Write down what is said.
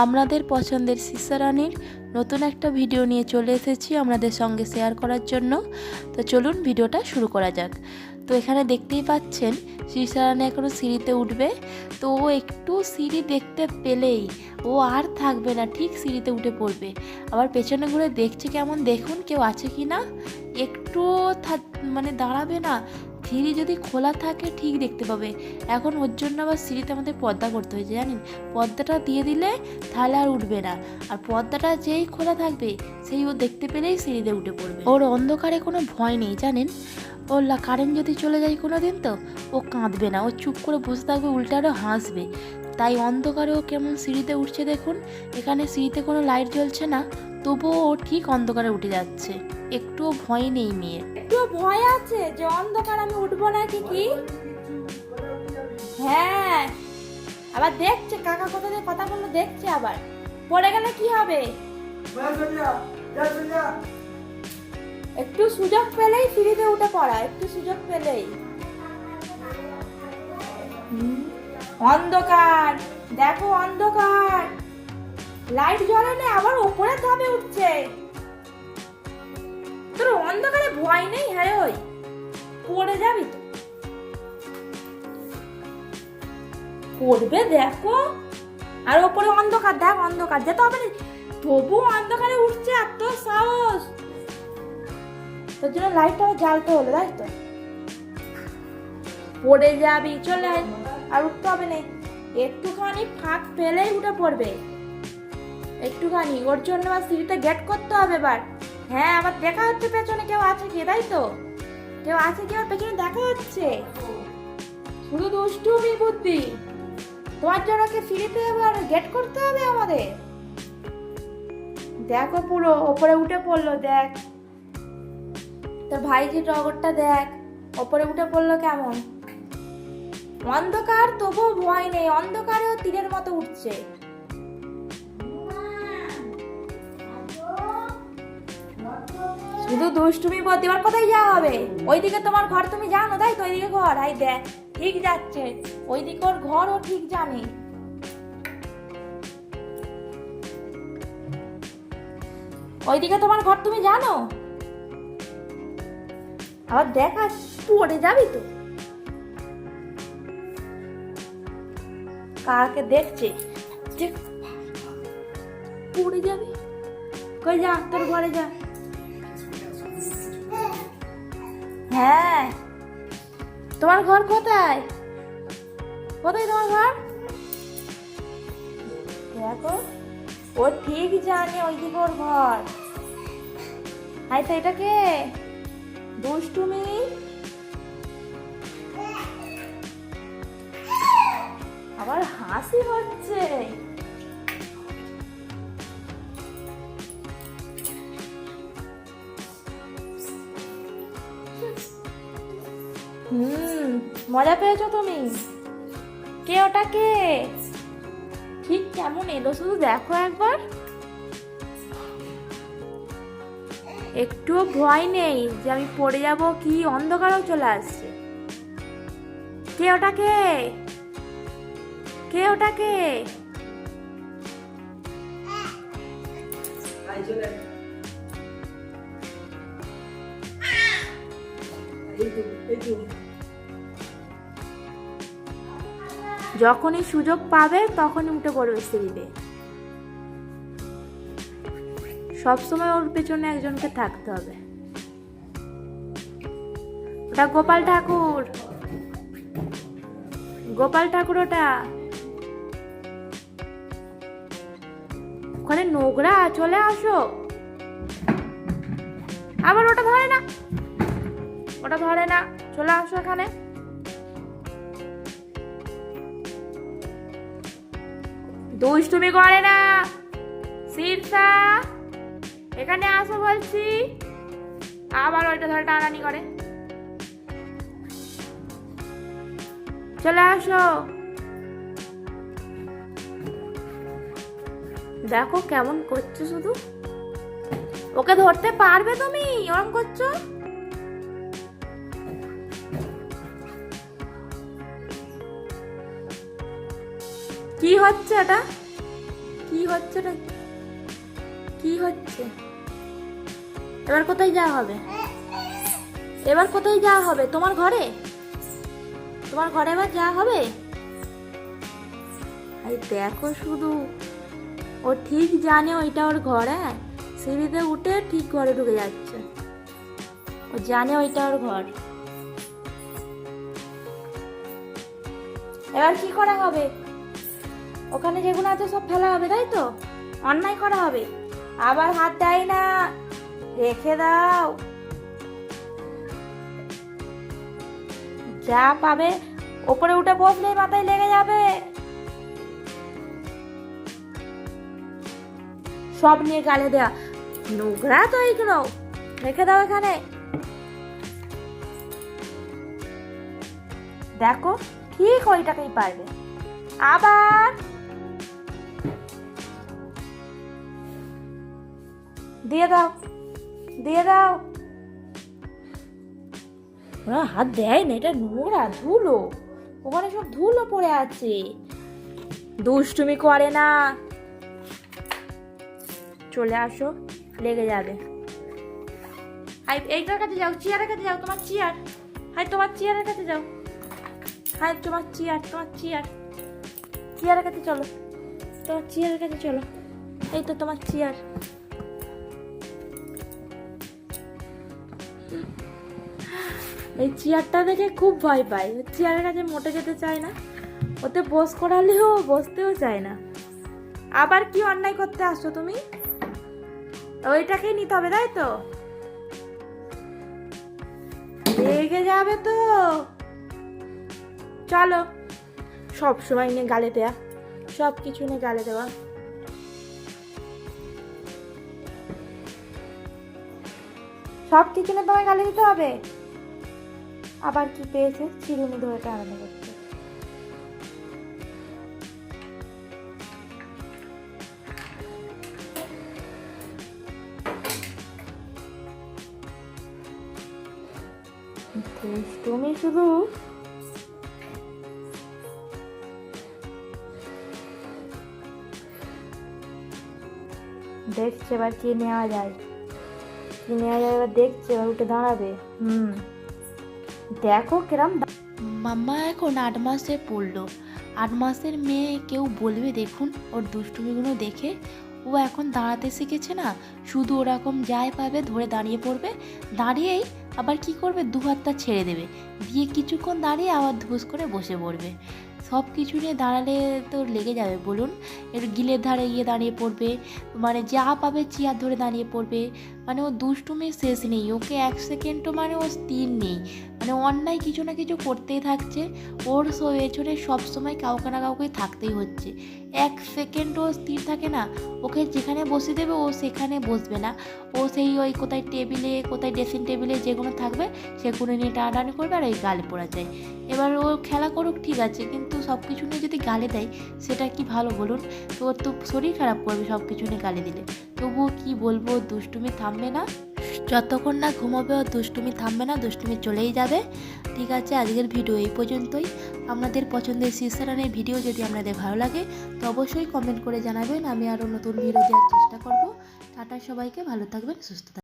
আমাদের পছন্দের সিসারানির নতুন একটা ভিডিও নিয়ে চলে এসেছি আপনাদের সঙ্গে শেয়ার করার জন্য। তো চলুন ভিডিওটা শুরু করা যাক। তো এখানে দেখতেই পাচ্ছেন সিসারানি এখনও সিঁড়িতে উঠবে। তো ও একটু সিঁড়ি দেখতে পেলেই ও আর থাকবে না, ঠিক সিঁড়িতে উঠে পড়বে। আবার পেছনে ঘুরে দেখছে কেমন, দেখুন কেউ আছে কি না একটু মানে দাঁড়াবে না। সিঁড়ি যদি খোলা থাকে ঠিক দেখতে পাবে। এখন ওর জন্য আবার সিঁড়িতে আমাদের পর্দা করতে হয়েছে, জানেন? পর্দাটা দিয়ে দিলে তাহলে আর উঠবে না। আর পর্দাটা যেই খোলা থাকবে, সেই ও দেখতে পেলেই সিঁড়িতে উঠে পড়বে। ওর অন্ধকারে কোনো ভয় নেই, জানেন? ওর কারেন্ট যদি চলে যায় কোনো দিন তো, ও কাঁদবে না। ও চুপ করে বসে থাকবে, উল্টে আরও হাসবে। তাই অন্ধকারে ও কেমন সিঁড়িতে উঠছে দেখুন। এখানে সিঁড়িতে কোনো লাইট জ্বলছে না, তবুও ও ঠিক অন্ধকারে উঠে যাচ্ছে। একটুও ভয় নেই মেয়ের। ভয় আছে, যে অন্ধকার আমি উঠবো নাকি কি? কি হ্যাঁ। আবার দেখছে, কাকা কোথা দিয়ে কথা বলল, দেখছে আবার। পড়ে গেলে কি হবে? একটু সুযোগ পেলেই সিঁড়িতে উঠে পড়া, একটু সুযোগ পেলেই। অন্ধকার, দেখো অন্ধকার। লাইট জ্বলে না, আবার উপরে ধাপে উঠছে। তোর অন্ধকারে ভয় নেই? হ্যাঁ ওই। পড়ে যাবি তো। পড়বে, দেখো। আর ওপরে অন্ধকার, দেখ অন্ধকার। যেতে হবে না। তবু অন্ধকারে উঠছে এত সাহস। তোর জন্য লাইটটা জ্বালতে হলো, তাই তো? পড়ে যাবি, চলে। আর উঠতে হবে না। একটুখানি ফাঁক পেলেই উঠে পড়বে। একটুখানি। ওর জন্য আবার সিঁড়িতে গেট করতে হবে এবার। হ্যাঁ আবার দেখা হচ্ছে পেছনে, কেউ আছে কি? তাই তো? কেউ আছে কি? ওর পেছনে দেখা হচ্ছে? শুধু দুষ্টুমি বুদ্ধি। তোমার জন্য কি সিঁড়িতে এবার গেট করতে হবে আমাদের। দেখো পুরো, ওপরে উঠে পড়ল, দেখ। তোর ভাইজি টগরটা দেখ, ওপরে উঠে পড়ল কেমন? অন্ধকার, তবুও ভয় নেই। অন্ধকারেও তীরের মতো উঠছে। শুধু দুষ্টুমি বলতে এবার কোথায় যাওয়া হবে? ওইদিকে তোমার ঘর তুমি জানো, তাই তো? ওইদিকে ঘর, আই দেখ, ঠিক যাচ্ছে। ওইদিকে ওর ঘর ও ঠিক জানে। ওইদিকে তোমার ঘর তুমি জানো? আবার দেখা পড়ে যাবি তো। কাকে দেখছে? পড়ে যাবি। কই যা, তোর ঘরে যা। হ্যাঁ। তোমার ঘর কোথায়? কোথায় তোমার ঘর? দেখো, ও ঠিক জানে ওইদিকে ওর ঘর। হাই, তো এটা কে? দুষ্টুমি? আবার হাসি হচ্ছে। হুম, মজা পেয়েছ তুমি? কে ওটা কে ঠিক কেমন এলো, শুধু দেখো একবার। একটুও ভয় নেই যে আমি পড়ে যাব, কি অন্ধকারও চলে আসছে। কে ওটা কে কে ওটা কে যখনই সুযোগ পাবে, তখনই উঠে পড়বে সিঁড়িতে সবসময় ওর পেছনে একজনকে থাকতে হবে। ওটা গোপাল ঠাকুর। গোপাল ঠাকুর ওটা। ওখানে নোংরা, চলে আসো। আবার ওটা ধরে না। ওটা ধরে না, চলে আসো এখানে। দুষ্টুমি করে না। শীর্ষা এখানে আসো বলছি। আবার ওইটা ধরে টানানি করে। চলে আসো। দেখো কেমন করছ শুধু। ওকে ধরতে পারবে তুমি? ওরম করছ? কি হচ্ছে এটা? কি হচ্ছে রে কি হচ্ছে? এবার কোথায় যাওয়া হবে? এবার কোথায় যাওয়া হবে? তোমার ঘরে? তোমার ঘরে এবার যাওয়া হবে? এই দেখো শুধু। ও ঠিক জানে ওইটা ওর ঘর হ্যাঁ? সিঁড়িতে উঠে ঠিক ঘরে ঢুকে যাচ্ছে। ও জানে ওইটা ওর ঘর। এবার কি করা হবে? ওখানে যেগুলো আছে সব ফেলা হবে, তাই তো? অন্যায় করা হবে। আবার হাত দেয় না। রেখে দাও। যা পাবে, ওপরে উঠে বসলে মাথায় লেগে যাবে। সব নিয়ে গালে দেয়া। নোংরা তো এইগুলো। রেখে দাও এখানে। দেখো, ঠিক ওইটাকেই পারবে। আবার দিয়ে দাও দিয়ে দাও। ওরা হাত দেয় না, এটা নোংরা ধুলো। ওখানে সব ধুলো পড়ে আছে। দুষ্টুমি করে না। চলে আসো, লেগে যাবে। হাই এইটার কাছে যাও? চেয়ারের কাছে যাও, তোমার চেয়ার। হাই, তোমার চেয়ারের কাছে যাও। হাই, তোমার চেয়ার তোমার চেয়ার। চেয়ারের কাছে চলো, তোমার চেয়ারের কাছে চলো। এই তো তোমার চেয়ার। এই চেয়ারটা দেখে খুব ভয় পাই চেয়ারের কাছে মোটে যেতে চায় না। ওতে বস করালেও বসতেও চায় না। আবার কি অন্যায় করতে আসছো তুমি? ওইটাকেই নিতে হবে, তাই তো? রেগে যাবে তো। চলো, সব সময় নিয়ে গালে দেয়া। সব কিছু নিয়ে গালে দেওয়া। সব কিছু নিয়ে তোমায় গালে দিতে হবে? আবার কি পেয়েছে? চিরুনি ধরে টানানো করছে। তুমি শুধু দেখছে এবার কি নেওয়া যায়। কি নেওয়া যায় এবার দেখছে, এবার উঠে দাঁড়াবে। হুম। দেখো কেরাম মাম্মা এখন আট মাসে পড়ল। আট মাসের মেয়ে কেউ বলবে, দেখুন, ওর দুষ্টুমিগুলো দেখে ও এখন দাঁড়াতে শিখেছে না। শুধু ওরকম যাই পাবে, ধরে দাঁড়িয়ে পড়বে। দাঁড়িয়েই আবার কি করবে? দু হাতটা ছেড়ে দেবে। দিয়ে কিছুক্ষণ দাঁড়িয়ে আবার ধুস করে বসে পড়বে। সব কিছু নিয়ে দাঁড়ালে তো লেগে যাবে, বলুন। এর গিলের ধারে গিয়ে দাঁড়িয়ে পড়বে মানে যা পাবে চেয়ার ধরে দাঁড়িয়ে পড়বে। মানে ও দুষ্টুমির শেষ নেই, ওকে এক সেকেন্ডও মানে ও স্থির নেই। মানে অন্যায় কিছু না কিছু করতেই থাকছে, ওর পেছনে সবসময় কাউকে না কাউকে থাকতেই হচ্ছে। এক সেকেন্ডও স্থির থাকে না, ওকে যেখানে বসে দেবে ও সেখানে বসবে না। ও সেই ওই কোথায় টেবিলে, কোথায় ড্রেসিং টেবিলে যেগুলো থাকবে, সেগুলো নিয়ে টানাটানি করবে আর ওই গাল পড়া যায় এবার ও খেলা করুক, ঠিক আছে, কিন্তু সব কিছু নিয়ে যদি গালে দেয়, সেটা কি ভালো বলুন? তো ওর তো শরীর খারাপ করবে সব কিছু নিয়ে গালে দিলে। তবুও কি বলব, দুষ্টুমি থামবে না। যতক্ষণ না ঘুমাবে ওর দুষ্টুমি থামবে না, দুষ্টুমি চলেই যাবে। ঠিক আছে, আজকের ভিডিও এই পর্যন্তই। আপনাদের পছন্দের শীর্ষারানের ভিডিও যদি আপনাদের ভালো লাগে, তো অবশ্যই কমেন্ট করে জানাবেন। আমি আরও নতুন ভিডিও দেওয়ার চেষ্টা করব। টাটা সবাইকে, ভালো থাকবেন, সুস্থ থাকবেন।